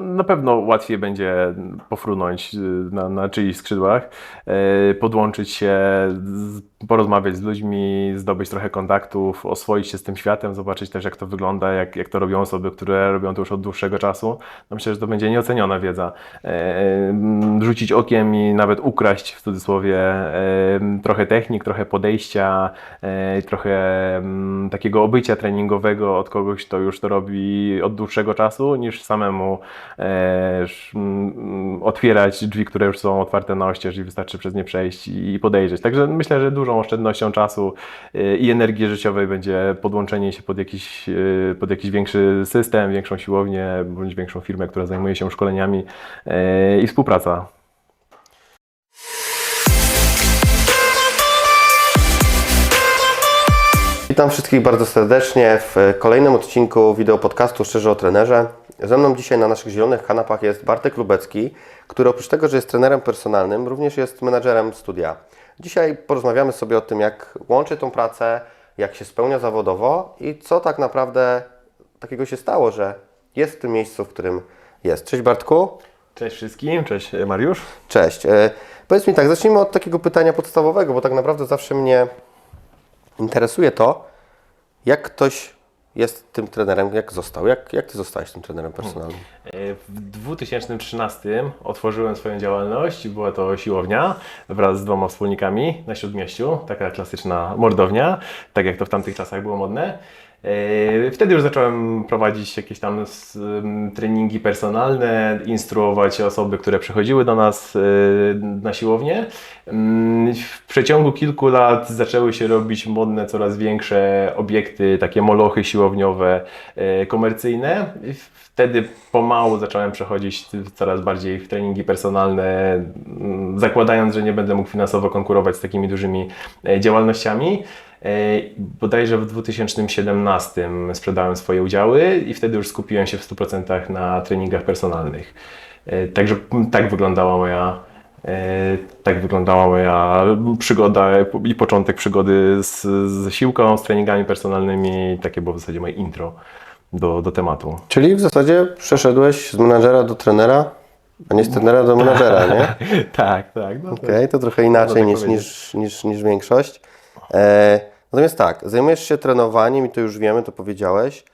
na pewno łatwiej będzie pofrunąć y, na, na czyichś skrzydłach, y, podłączyć się, porozmawiać z ludźmi, zdobyć trochę kontaktów, oswoić się z tym światem, zobaczyć też jak to wygląda, jak, jak to robią osoby, które robią to już od dłuższego czasu. No myślę, że to będzie nieoceniona wiedza. E, mm, Rzucić okiem i nawet ukraść w cudzysłowie trochę technik, trochę podejścia, trochę mm, takiego obycia treningowego od kogoś, kto już to robi od dłuższego czasu, niż samemu otwierać drzwi, które już są otwarte na oścież i wystarczy przez nie przejść i podejrzeć. Także myślę, że dużą oszczędnością czasu e, i energii życiowej będzie podłączenie się pod jakiś, e, pod jakiś większy system, większą siłownię bądź większą firmę, która zajmuje się szkoleniami e, i współpraca. Witam wszystkich bardzo serdecznie w kolejnym odcinku wideo podcastu Szczerze o trenerze. Ze mną dzisiaj na naszych zielonych kanapach jest Bartek Lubecki, który oprócz tego, że jest trenerem personalnym, również jest menadżerem studia. Dzisiaj porozmawiamy sobie o tym, jak łączy tą pracę, jak się spełnia zawodowo i co tak naprawdę takiego się stało, że jest w tym miejscu, w którym jest. Cześć Bartku. Cześć wszystkim, cześć e, Mariusz. Cześć. E, Powiedz mi tak, zacznijmy od takiego pytania podstawowego, bo tak naprawdę zawsze mnie interesuje to, jak ktoś jest tym trenerem, jak został, jak, jak Ty zostałeś tym trenerem personalnym? E, W 2013 otworzyłem swoją działalność. Była to siłownia wraz z dwoma wspólnikami na Śródmieściu. Taka klasyczna mordownia, tak jak to w tamtych czasach było modne. E, Wtedy już zacząłem prowadzić jakieś tam treningi personalne, instruować osoby, które przychodziły do nas e, na siłownię. Mm, W przeciągu kilku lat zaczęły się robić modne coraz większe obiekty, takie molochy siłowniowe, komercyjne. Wtedy pomału zacząłem przechodzić coraz bardziej w treningi personalne, mm, zakładając, że nie będę mógł finansowo konkurować z takimi dużymi e, działalnościami. E, Bodajże w 2017 sprzedałem swoje udziały i wtedy już skupiłem się w 100% na treningach personalnych. E, Także tak wyglądała moja, tak wyglądała moja przygoda i początek przygody z, z siłką, z treningami personalnymi. Takie było w zasadzie moje intro do, do tematu. Czyli w zasadzie przeszedłeś z menadżera do trenera, a nie z trenera do menadżera, nie? tak, tak. No, Okej, to trochę inaczej tak niż, niż, niż, niż większość. E, natomiast tak, zajmujesz się trenowaniem i to już wiemy, to powiedziałeś.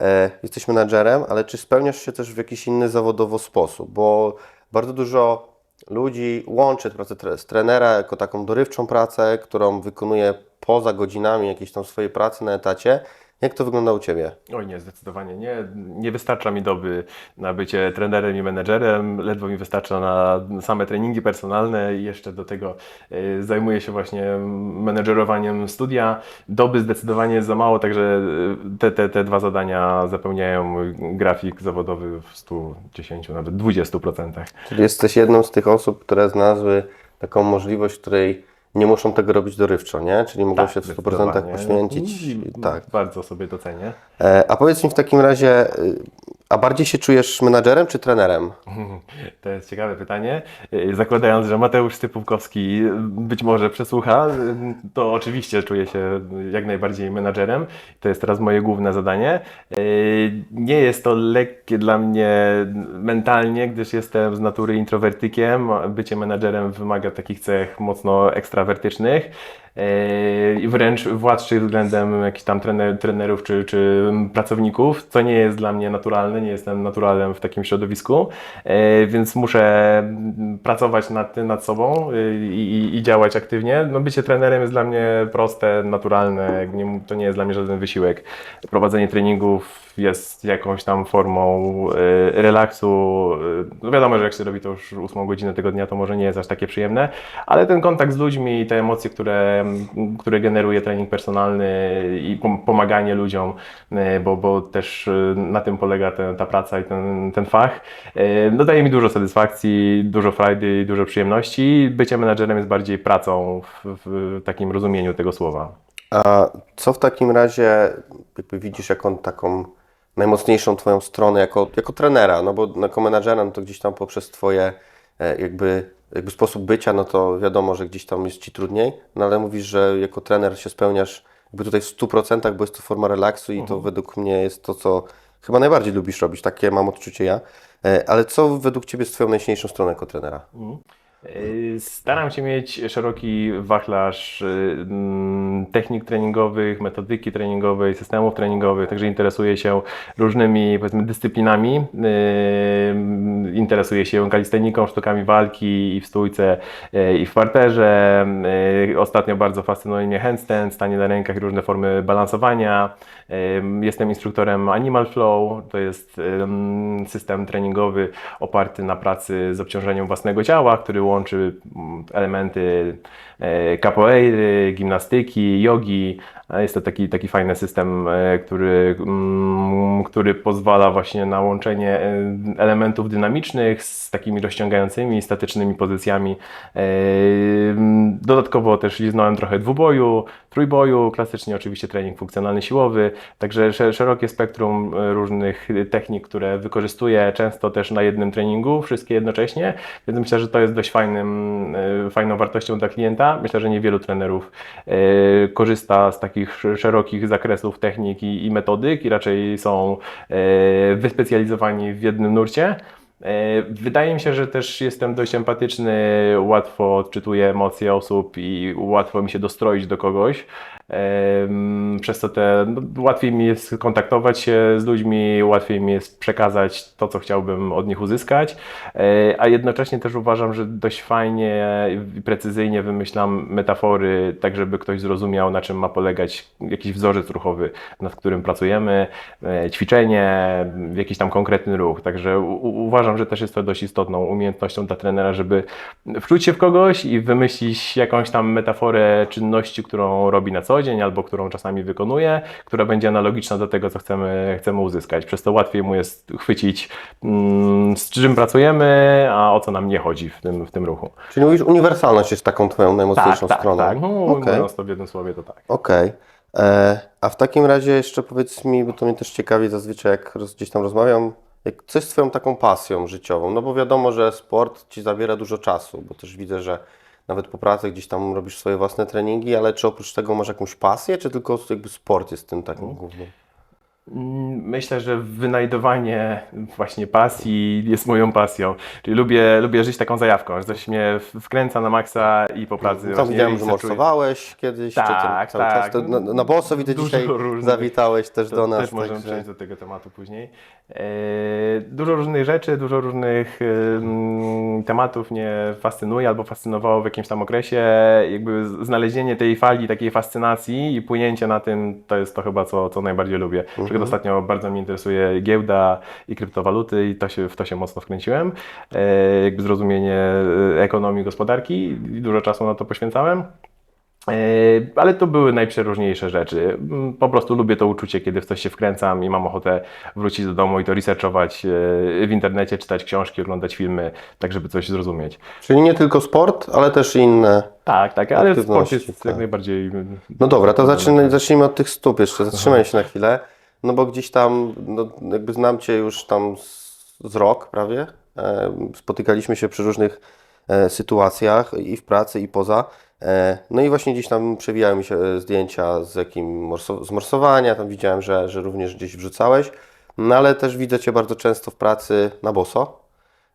E, jesteś menadżerem, ale czy spełniasz się też w jakiś inny zawodowo sposób? Bo bardzo dużo ludzi łączy pracę tre- z trenera jako taką dorywczą pracę, którą wykonuje poza godzinami jakiejś tam swojej pracy na etacie. Jak to wygląda u Ciebie? Oj nie, zdecydowanie nie. Nie wystarcza mi doby na bycie trenerem i menedżerem. Ledwo mi wystarcza na same treningi personalne i jeszcze do tego e, zajmuję się właśnie menedżerowaniem studia. Doby zdecydowanie za mało, także e, te, te, te dwa zadania zapełniają mój grafik zawodowy w 110, nawet 20%. Czyli jesteś jedną z tych osób, które znalazły taką możliwość, której nie muszą tego robić dorywczo, nie? Czyli mogą się w 100% Tak, zdecydowanie. poświęcić. I Tak. Bardzo sobie to cenię. E, A powiedz mi w takim razie, y, a bardziej się czujesz menadżerem czy trenerem? To jest ciekawe pytanie. Yy, Zakładając, że Mateusz Stypówkowski być może przesłucha, yy, to oczywiście czuję się jak najbardziej menadżerem. To jest teraz moje główne zadanie. Yy, Nie jest to lekkie dla mnie mentalnie, gdyż jestem z natury introwertykiem. Bycie menadżerem wymaga takich cech mocno ekstrawertycznych. Yy, i wręcz władczych względem jakichś tam trener, trenerów czy, czy pracowników, co nie jest dla mnie naturalne, nie jestem naturalem w takim środowisku, yy, więc muszę pracować nad, nad sobą yy, i, i działać aktywnie. No, bycie trenerem jest dla mnie proste, naturalne, to nie jest dla mnie żaden wysiłek. Prowadzenie treningów jest jakąś tam formą yy, relaksu. No wiadomo, że jak się robi to już 8 godzinę tego dnia, to może nie jest aż takie przyjemne, ale ten kontakt z ludźmi i te emocje, które, które generuje trening personalny i pom- pomaganie ludziom, y, bo, bo też y, na tym polega ten, ta praca i ten, ten fach, y, no daje mi dużo satysfakcji, dużo frajdy dużo przyjemności. Bycie menadżerem jest bardziej pracą w, w takim rozumieniu tego słowa. A co w takim razie widzisz jako taką najmocniejszą Twoją stronę jako, jako trenera? No bo jako menadżera no to gdzieś tam poprzez Twoje e, jakby, jakby sposób bycia, no to wiadomo, że gdzieś tam jest Ci trudniej, no ale mówisz, że jako trener się spełniasz jakby tutaj w 100%, bo jest to forma relaksu i to według mnie jest to, co chyba najbardziej lubisz robić, takie mam odczucie ja. E, Ale co według Ciebie jest Twoją najsilniejszą stroną jako trenera? Yy, Staram się mieć szeroki wachlarz yy, mm, technik treningowych, metodyki treningowej, systemów treningowych, także interesuję się różnymi dyscyplinami. Yy, Interesuję się kalisteniką, sztukami walki i w stójce, i w parterze. Ostatnio bardzo fascynuje mnie handstand, stanie na rękach i różne formy balansowania. Jestem instruktorem Animal Flow, to jest system treningowy oparty na pracy z obciążeniem własnego ciała, który łączy mm, elementy e, capoeiry, gimnastyki, jogi. Jest to taki, taki fajny system, e, który, mm, który pozwala właśnie na łączenie e, elementów dynamicznych z takimi rozciągającymi, statycznymi pozycjami. Dodatkowo też liznąłem trochę dwuboju, trójboju, klasycznie oczywiście trening funkcjonalny siłowy, także sze- szerokie spektrum e, różnych technik, które wykorzystuję często też na jednym treningu, wszystkie jednocześnie, więc myślę, że to jest dość fajnym, e, fajną wartością dla klienta. Myślę, że niewielu trenerów e, korzysta z takich sz- szerokich zakresów technik i, i metodyk i raczej są wyspecjalizowani w jednym nurcie. Wydaje mi się, że też jestem dość empatyczny, łatwo odczytuję emocje osób i łatwo mi się dostroić do kogoś. Przez co te, no, łatwiej mi jest kontaktować się z ludźmi, łatwiej mi jest przekazać to, co chciałbym od nich uzyskać, E, a jednocześnie też uważam, że dość fajnie i precyzyjnie wymyślam metafory, tak żeby ktoś zrozumiał, na czym ma polegać jakiś wzorzec ruchowy, nad którym pracujemy, e, ćwiczenie, jakiś tam konkretny ruch. Także uważam, że też jest to dość istotną umiejętnością dla trenera, żeby wczuć się w kogoś i wymyślić jakąś tam metaforę czynności, którą robi na co dzień albo którą czasami wykonuje, która będzie analogiczna do tego, co chcemy, chcemy uzyskać. Przez to łatwiej mu jest chwycić, mm, z czym pracujemy, a o co nam nie chodzi w tym, w tym ruchu. Czyli mówisz, uniwersalność jest taką Twoją najmocniejszą tak, stroną. tak. No, Okej. Mówiąc to w jednym słowie, to tak. Okej. E, A w takim razie jeszcze powiedz mi, bo to mnie też ciekawi zazwyczaj, jak gdzieś tam rozmawiam, jak coś z Twoją taką pasją życiową, no bo wiadomo, że sport Ci zabiera dużo czasu, bo też widzę, że nawet po pracy gdzieś tam robisz swoje własne treningi, ale czy oprócz tego masz jakąś pasję, czy tylko jakby sport jest tym takim Mhm. głównym? Myślę, że wynajdowanie właśnie pasji jest moją pasją. Czyli lubię, lubię żyć taką zajawką, że coś mnie wkręca na maksa i po pracy Tam widziałem, że morsowałeś kiedyś, czy Tak, tam cały tak. czas. Na, na boso widzę Dużo dzisiaj, różnych- zawitałeś też do nas. Też możemy także- przejść do tego tematu później. E, Dużo różnych rzeczy, dużo różnych em, tematów mnie fascynuje albo fascynowało w jakimś tam okresie. Jakby znalezienie tej fali takiej fascynacji i płynięcie na tym to jest to chyba, co, co najbardziej lubię. Mhm. Przykład ostatnio bardzo mnie interesuje giełda i kryptowaluty i to się, w to się mocno wkręciłem. E, Jakby zrozumienie e, ekonomii, gospodarki i dużo czasu na to poświęcałem. E, Ale to były najprzeróżniejsze rzeczy. Mm, Po prostu lubię to uczucie, kiedy w coś się wkręcam i mam ochotę wrócić do domu i to researchować e, w internecie, czytać książki, oglądać filmy, tak żeby coś zrozumieć. Czyli nie tylko sport, ale też inne. Tak, tak, ale sport jest tak. jak najbardziej. No dobra, to zacznijmy, zacznijmy od tych stóp jeszcze, zatrzymaj się na chwilę, no bo gdzieś tam, no jakby znam Cię już tam z, z rok prawie, e, spotykaliśmy się przy różnych e, sytuacjach i w pracy i poza, e, no i właśnie gdzieś tam przewijały mi się e, zdjęcia z jakim morso, z morsowania, tam widziałem, że, że również gdzieś wrzucałeś, no ale też widzę Cię bardzo często w pracy na boso,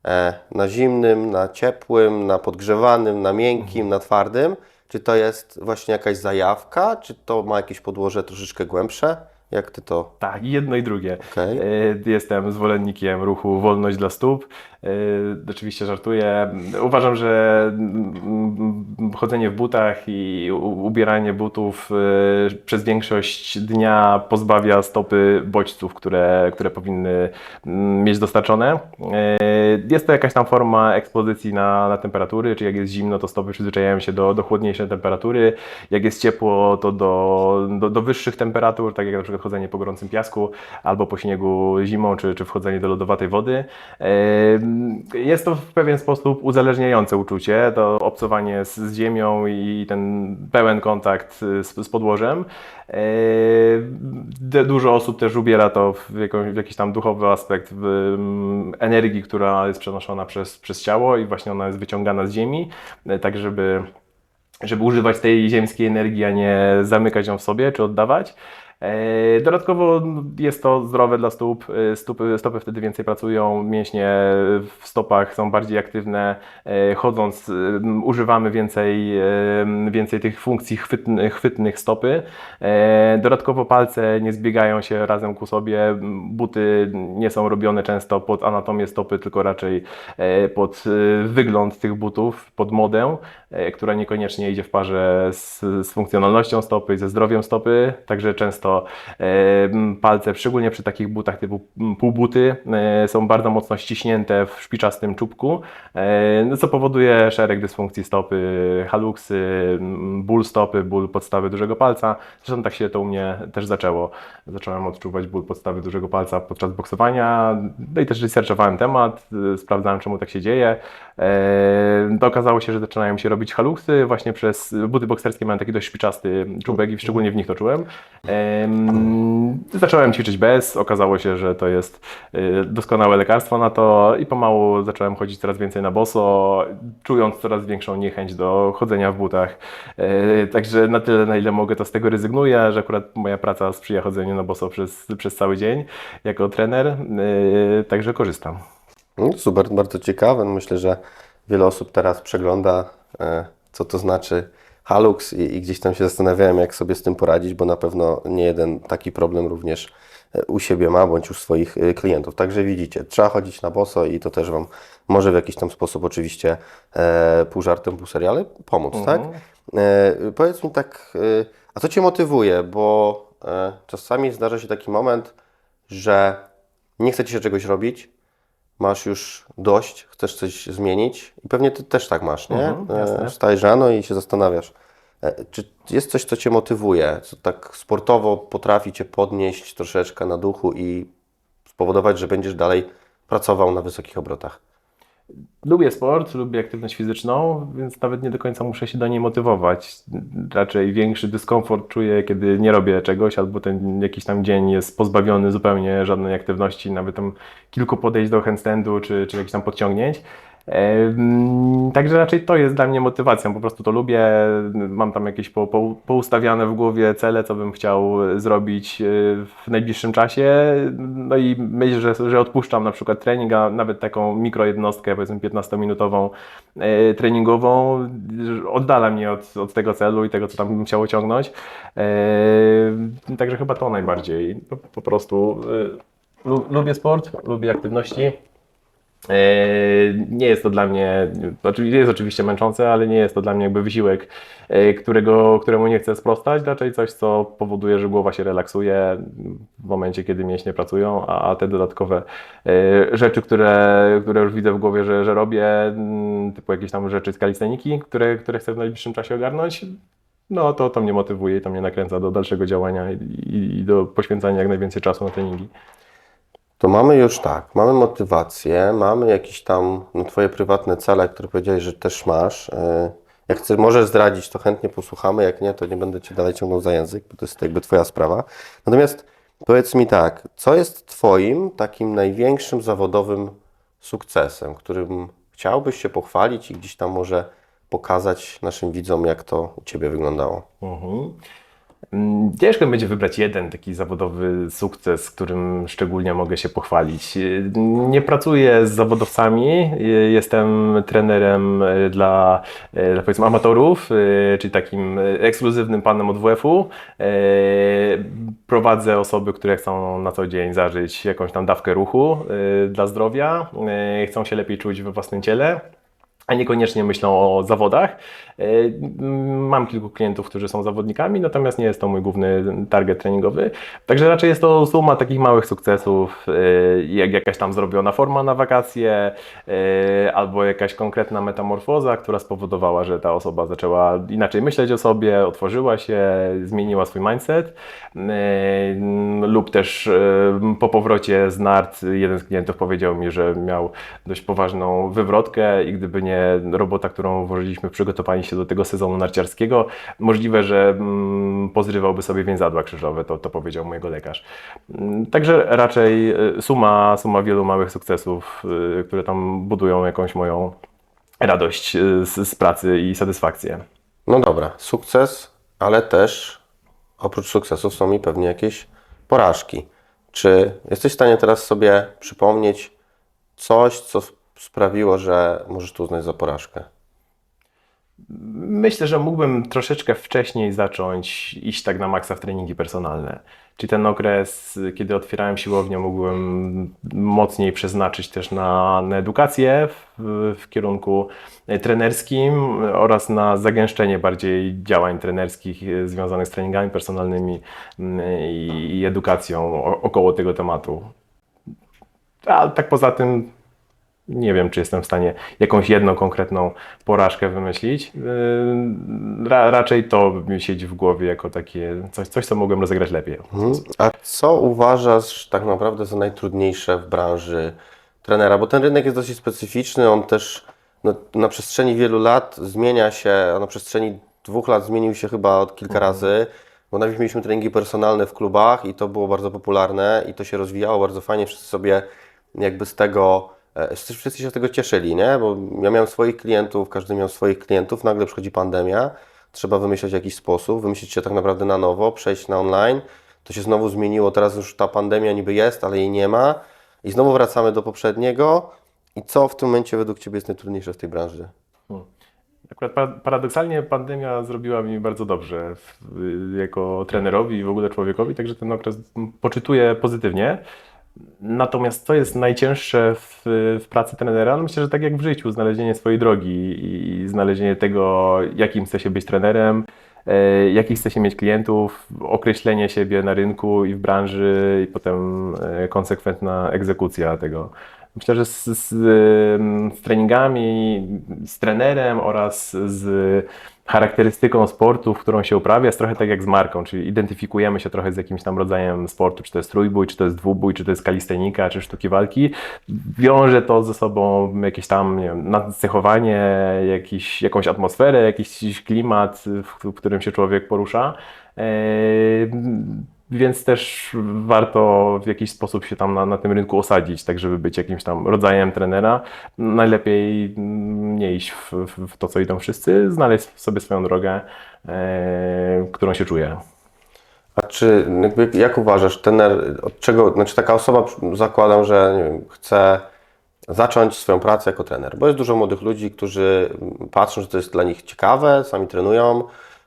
e, na zimnym, na ciepłym, na podgrzewanym, na miękkim, na twardym. Czy to jest właśnie jakaś zajawka, czy to ma jakieś podłoże troszeczkę głębsze? Jak ty to? Tak, jedno i drugie. Okej. E, Jestem zwolennikiem ruchu Wolność dla stóp. E, Oczywiście żartuję. Uważam, że chodzenie w butach i ubieranie butów e, przez większość dnia pozbawia stopy bodźców, które, które powinny mm, mieć dostarczone. Jest to jakaś tam forma ekspozycji na, na temperatury, czy jak jest zimno, to stopy przyzwyczajają się do, do chłodniejszej temperatury. Jak jest ciepło, to do, do, do wyższych temperatur, tak jak na przykład chodzenie po gorącym piasku albo po śniegu zimą, czy, czy wchodzenie do lodowatej wody. Jest to w pewien sposób uzależniające uczucie, to obcowanie z, z ziemią i ten pełen kontakt z, z podłożem. Dużo osób też ubiera to w, jakąś, w jakiś tam duchowy aspekt w energii, która jest przenoszona przez, przez ciało i właśnie ona jest wyciągana z ziemi, e, tak żeby żeby używać tej ziemskiej energii, a nie zamykać ją w sobie czy oddawać. E, Dodatkowo jest to zdrowe dla stóp, e, stopy, stopy wtedy więcej pracują, mięśnie w stopach są bardziej aktywne, e, chodząc używamy więcej, więcej tych funkcji chwytnych, chwytnych stopy. Dodatkowo palce nie zbiegają się razem ku sobie, buty nie są robione często pod anatomię stopy, tylko raczej pod wygląd tych butów, pod modę, która niekoniecznie idzie w parze z, z funkcjonalnością stopy, ze zdrowiem stopy, także często e, m, palce, szczególnie przy takich butach typu półbuty, e, są bardzo mocno ściśnięte w szpiczastym czubku, e, no, co powoduje szereg dysfunkcji stopy, haluksy, ból stopy, ból podstawy dużego palca. Zresztą tak się to u mnie też zaczęło. Zacząłem odczuwać ból podstawy dużego palca podczas boksowania, no i też researchowałem temat, y, sprawdzałem czemu tak się dzieje. E, To okazało się, że zaczynają się robić haluksy właśnie przez buty bokserskie mają taki dość szpiczasty czubek i szczególnie w nich to czułem. Em, Zacząłem ćwiczyć bez, okazało się, że to jest y, doskonałe lekarstwo na to i pomału zacząłem chodzić coraz więcej na boso, czując coraz większą niechęć do chodzenia w butach. E, Także na tyle, na ile mogę, to z tego rezygnuję, że akurat moja praca sprzyja chodzeniu na boso przez, przez cały dzień jako trener, e, także korzystam. No, super, bardzo ciekawe. Myślę, że wiele osób teraz przegląda, e, co to znaczy Halux i, i gdzieś tam się zastanawiałem, jak sobie z tym poradzić, bo na pewno nie jeden taki problem również e, u siebie ma, bądź u swoich e, klientów. Także widzicie, trzeba chodzić na boso i to też Wam może w jakiś tam sposób oczywiście e, pół żartem, pół serio, ale pomóc, tak? E, powiedz mi tak, e, a co Cię motywuje, bo e, czasami zdarza się taki moment, że nie chce Ci się czegoś robić, masz już dość, chcesz coś zmienić i pewnie Ty też tak masz, nie? Mhm. E, Wstajesz rano i się zastanawiasz, e, czy jest coś, co Cię motywuje, co tak sportowo potrafi Cię podnieść troszeczkę na duchu i spowodować, że będziesz dalej pracował na wysokich obrotach? Lubię sport, lubię aktywność fizyczną, więc nawet nie do końca muszę się do niej motywować. Raczej większy dyskomfort czuję, kiedy nie robię czegoś, albo ten jakiś tam dzień jest pozbawiony zupełnie żadnej aktywności, nawet tam kilku podejść do handstandu czy, czy jakichś tam podciągnięć. Także raczej to jest dla mnie motywacją, po prostu to lubię, mam tam jakieś po, po, poustawiane w głowie cele, co bym chciał zrobić e, w najbliższym czasie, no i myślę, że, że odpuszczam na przykład trening, a nawet taką mikrojednostkę, powiedzmy 15-minutową e, treningową, oddala mnie od, od tego celu i tego, co tam bym chciał osiągnąć. E, Także chyba to najbardziej, po, po prostu lu- lubię sport, lubię aktywności. E, Nie jest to dla mnie, znaczy jest oczywiście męczące, ale nie jest to dla mnie jakby wysiłek, e, którego, któremu nie chcę sprostać, raczej coś, co powoduje, że głowa się relaksuje w momencie, kiedy mięśnie pracują, a te dodatkowe e, rzeczy, które, które już widzę w głowie, że, że robię, mm, typu jakieś tam rzeczy z kalisteniki, które, które chcę w najbliższym czasie ogarnąć, no to, to mnie motywuje i to mnie nakręca do dalszego działania i, i do poświęcania jak najwięcej czasu na treningi. To mamy już tak, mamy motywację, mamy jakieś tam no, Twoje prywatne cele, które powiedziałeś, że też masz. E, Jak chcesz, możesz zdradzić, to chętnie posłuchamy, jak nie, to nie będę Cię dalej ciągnął za język, bo to jest jakby Twoja sprawa. Natomiast powiedz mi tak, co jest Twoim takim największym zawodowym sukcesem, którym chciałbyś się pochwalić i gdzieś tam może pokazać naszym widzom, jak to u Ciebie wyglądało? Mhm. Mm, Ciężko będzie wybrać jeden taki zawodowy sukces, którym szczególnie mogę się pochwalić. Y, Nie pracuję z zawodowcami, y, jestem trenerem y, dla, dla powiedzmy amatorów, czyli takim ekskluzywnym panem od WF-u. Prowadzę osoby, które chcą na co dzień zażyć jakąś tam dawkę ruchu dla zdrowia, chcą się lepiej czuć we własnym ciele a niekoniecznie myślą o zawodach. E, Mam kilku klientów, którzy są zawodnikami, natomiast nie jest to mój główny target treningowy. Także raczej jest to suma takich małych sukcesów, e, jak jakaś tam zrobiona forma na wakacje, e, albo jakaś konkretna metamorfoza, która spowodowała, że ta osoba zaczęła inaczej myśleć o sobie, otworzyła się, zmieniła swój mindset. Lub też po powrocie z nart jeden z klientów powiedział mi, że miał dość poważną wywrotkę i gdyby nie robota, którą włożyliśmy w przygotowanie się do tego sezonu narciarskiego, możliwe, że mm, pozrywałby sobie więzadła krzyżowe, to, to powiedział mojego lekarz. Mm, Także raczej e, suma, suma wielu małych sukcesów, e, które tam budują jakąś moją radość e, z, z pracy i satysfakcję. No dobra, sukces, ale też oprócz sukcesów są mi pewnie jakieś porażki. Czy jesteś w stanie teraz sobie przypomnieć coś, co sprawiło, że możesz to uznać za porażkę? Myślę, że mógłbym troszeczkę wcześniej zacząć iść tak na maksa w treningi personalne. Czyli ten okres, kiedy otwierałem siłownię, mógłbym mocniej przeznaczyć też na, na edukację w, w kierunku trenerskim oraz na zagęszczenie bardziej działań trenerskich związanych z treningami personalnymi mm, i, i edukacją około tego tematu. A tak poza tym nie wiem, czy jestem w stanie jakąś jedną konkretną porażkę wymyślić. Yy, Ra, raczej to mi siedzi w głowie jako takie coś, coś, co mogłem rozegrać lepiej. Mhm. A co uważasz tak naprawdę za najtrudniejsze w branży trenera? Bo ten rynek jest dosyć specyficzny, on też no, na przestrzeni wielu lat zmienia się, a na przestrzeni dwóch lat zmienił się chyba od kilka razy. Bo najpierw mieliśmy treningi personalne w klubach i to było bardzo popularne i to się rozwijało bardzo fajnie. Wszyscy sobie jakby z tego, wszyscy się z tego cieszyli, nie? Bo ja miałem swoich klientów, każdy miał swoich klientów, nagle przychodzi pandemia, trzeba wymyśleć jakiś sposób, wymyślić się tak naprawdę na nowo, przejść na online. To się znowu zmieniło, teraz już ta pandemia niby jest, ale jej nie ma i znowu wracamy do poprzedniego. I co w tym momencie według Ciebie jest najtrudniejsze w tej branży? Akurat pa- paradoksalnie pandemia zrobiła mi bardzo dobrze jako trenerowi i w ogóle człowiekowi, także ten okres poczytuję pozytywnie. Natomiast co jest najcięższe w, w pracy trenera? No myślę, że tak jak w życiu, znalezienie swojej drogi i znalezienie tego, jakim chce się być trenerem, e, jakich chce się mieć klientów, określenie siebie na rynku i w branży i potem e, konsekwentna egzekucja tego. Myślę, że z, z, z treningami, z trenerem oraz z charakterystyką sportu, w którą się uprawia, jest trochę tak jak z marką, czyli identyfikujemy się trochę z jakimś tam rodzajem sportu, czy to jest trójbój, czy to jest dwubój, czy to jest kalistenika, czy sztuki walki. Wiąże to ze sobą jakieś tam nie wiem, nacechowanie, jakiś, jakąś atmosferę, jakiś klimat, w którym się człowiek porusza. Eee, więc też warto w jakiś sposób się tam na, na tym rynku osadzić, tak żeby być jakimś tam rodzajem trenera. Najlepiej mm, nie iść w, w, to, co idą wszyscy, znaleźć sobie swoją drogę, e, którą się czuje. A czy jak uważasz, trener, od czego, znaczy taka osoba, zakładam, że wiem, chce zacząć swoją pracę jako trener, bo jest dużo młodych ludzi, którzy patrzą, że to jest dla nich ciekawe, sami trenują,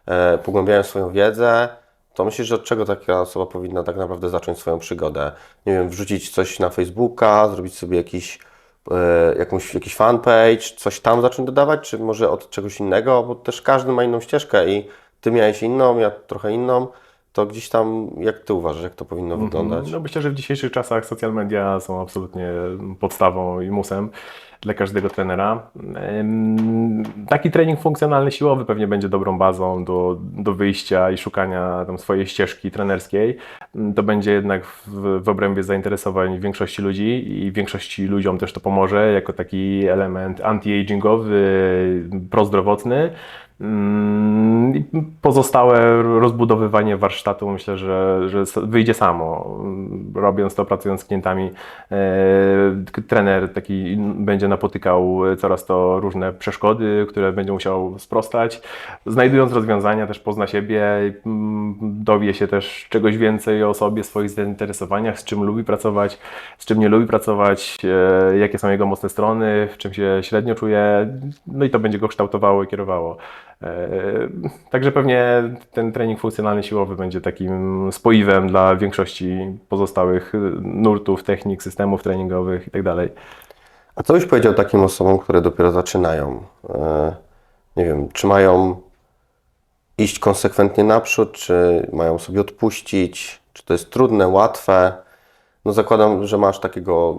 e, pogłębiają swoją wiedzę, to myślisz, że od czego taka osoba powinna tak naprawdę zacząć swoją przygodę? Nie wiem, wrzucić coś na Facebooka, zrobić sobie jakiś, e, jakąś, jakiś fanpage, coś tam zacząć dodawać, czy może od czegoś innego? Bo też każdy ma inną ścieżkę i Ty miałeś inną, ja trochę inną, to gdzieś tam, jak Ty uważasz, jak to powinno wyglądać? No myślę, że w dzisiejszych czasach social media są absolutnie podstawą i musem dla każdego trenera. Taki trening funkcjonalny siłowy pewnie będzie dobrą bazą do, do wyjścia i szukania tam swojej ścieżki trenerskiej. To będzie jednak w, w obrębie zainteresowań większości ludzi i większości ludziom też to pomoże jako taki element anti-agingowy, prozdrowotny. Mm, Pozostałe rozbudowywanie warsztatu myślę, że, że wyjdzie samo. Robiąc to, pracując z klientami, e, trener taki będzie napotykał coraz to różne przeszkody, które będzie musiał sprostać. Znajdując rozwiązania, też pozna siebie, mm, dowie się też czegoś więcej o sobie, swoich zainteresowaniach, z czym lubi pracować, z czym nie lubi pracować, e, jakie są jego mocne strony, w czym się średnio czuje, no i to będzie go kształtowało i kierowało. E, Także pewnie ten trening funkcjonalny siłowy będzie takim spoiwem dla większości pozostałych nurtów, technik, systemów treningowych itd. A co byś powiedział takim osobom, które dopiero zaczynają? E, Nie wiem, czy mają iść konsekwentnie naprzód, czy mają sobie odpuścić, czy to jest trudne, łatwe? No zakładam, że masz takiego,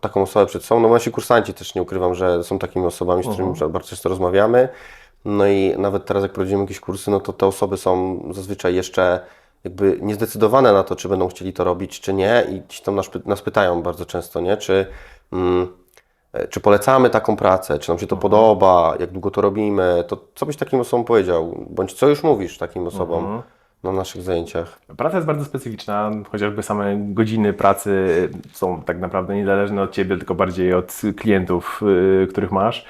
taką osobę przed sobą. No nasi kursanci też nie ukrywam, że są takimi osobami, z którymi bardzo często rozmawiamy. No i nawet teraz jak prowadzimy jakieś kursy, no to te osoby są zazwyczaj jeszcze jakby niezdecydowane na to, czy będą chcieli to robić, czy nie i ci tam nas, nas pytają bardzo często, nie? Czy, mm, e, czy polecamy taką pracę, czy nam się to podoba, jak długo to robimy, to co byś takim osobom powiedział? Bądź co już mówisz takim osobom na naszych zajęciach? Praca jest bardzo specyficzna, chociażby same godziny pracy są tak naprawdę niezależne od Ciebie, tylko bardziej od klientów, y, których masz.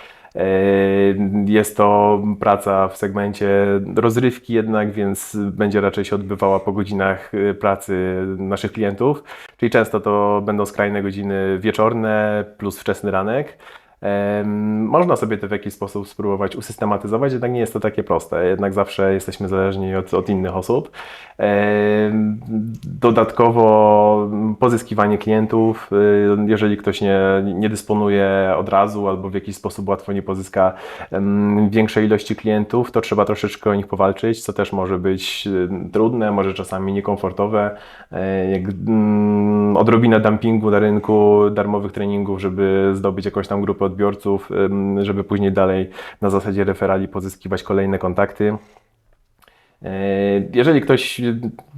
Jest to praca w segmencie rozrywki jednak, więc będzie raczej się odbywała po godzinach e, pracy naszych klientów, czyli często to będą skrajne godziny wieczorne plus wczesny ranek. Można sobie to w jakiś sposób spróbować usystematyzować, jednak nie jest to takie proste. Jednak zawsze jesteśmy zależni od, od innych osób. Dodatkowo pozyskiwanie klientów, y, jeżeli ktoś nie, nie dysponuje od razu albo w jakiś sposób łatwo nie pozyska większej ilości klientów, to trzeba troszeczkę o nich powalczyć, co też może być y, trudne, może czasami niekomfortowe. E, Jak mm, odrobinę dumpingu na rynku, darmowych treningów, żeby zdobyć jakąś tam grupę odbiorców, żeby później dalej na zasadzie referali pozyskiwać kolejne kontakty. E, Jeżeli ktoś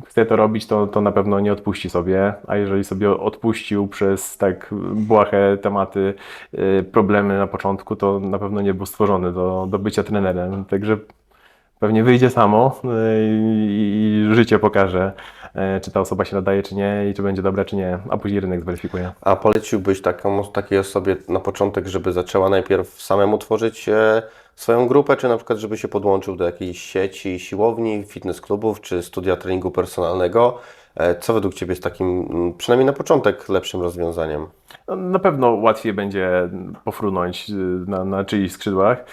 chce to robić, to, to na pewno nie odpuści sobie, a jeżeli sobie odpuścił przez tak błahe tematy, e, problemy na początku, to na pewno nie był stworzony do, do bycia trenerem. Także pewnie wyjdzie samo e, i, i życie pokaże, czy ta osoba się nadaje, czy nie, i czy będzie dobra, czy nie, a później rynek zweryfikuje. A poleciłbyś taką, takiej osobie na początek, żeby zaczęła najpierw samemu tworzyć e, swoją grupę, czy na przykład, żeby się podłączył do jakiejś sieci siłowni, fitness klubów, czy studia treningu personalnego? E, Co według Ciebie jest takim, mm, przynajmniej na początek, lepszym rozwiązaniem? No, Na pewno łatwiej będzie pofrunąć y, na, na czyichś skrzydłach,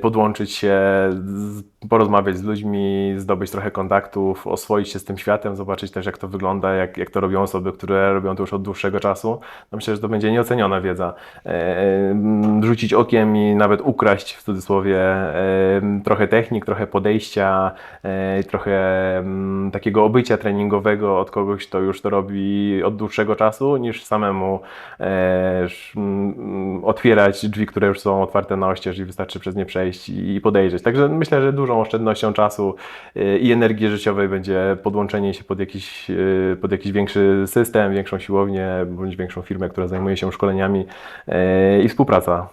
podłączyć się, porozmawiać z ludźmi, zdobyć trochę kontaktów, oswoić się z tym światem, zobaczyć też jak to wygląda, jak, jak to robią osoby, które robią to już od dłuższego czasu. No myślę, że to będzie nieoceniona wiedza. E, Rzucić okiem i nawet ukraść w cudzysłowie e, trochę technik, trochę podejścia, e, trochę takiego obycia treningowego od kogoś, kto już to robi od dłuższego czasu, niż samemu otwierać drzwi, które już są otwarte na oścież i wystarczy przez nie przejść i podejrzeć. Także myślę, że dużą oszczędnością czasu e, i energii życiowej będzie podłączenie się pod jakiś, e, pod jakiś większy system, większą siłownię bądź większą firmę, która zajmuje się szkoleniami e, i współpraca.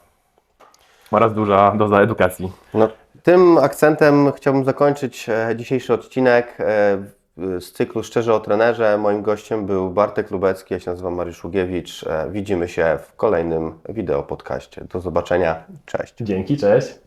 Oraz duża doza edukacji. No, tym akcentem chciałbym zakończyć e, dzisiejszy odcinek e, z cyklu Szczerze o trenerze. Moim gościem był Bartek Lubecki, ja się nazywam Mariusz Ługiewicz. E, Widzimy się w kolejnym wideo podcaście. Do zobaczenia, cześć. Dzięki, cześć.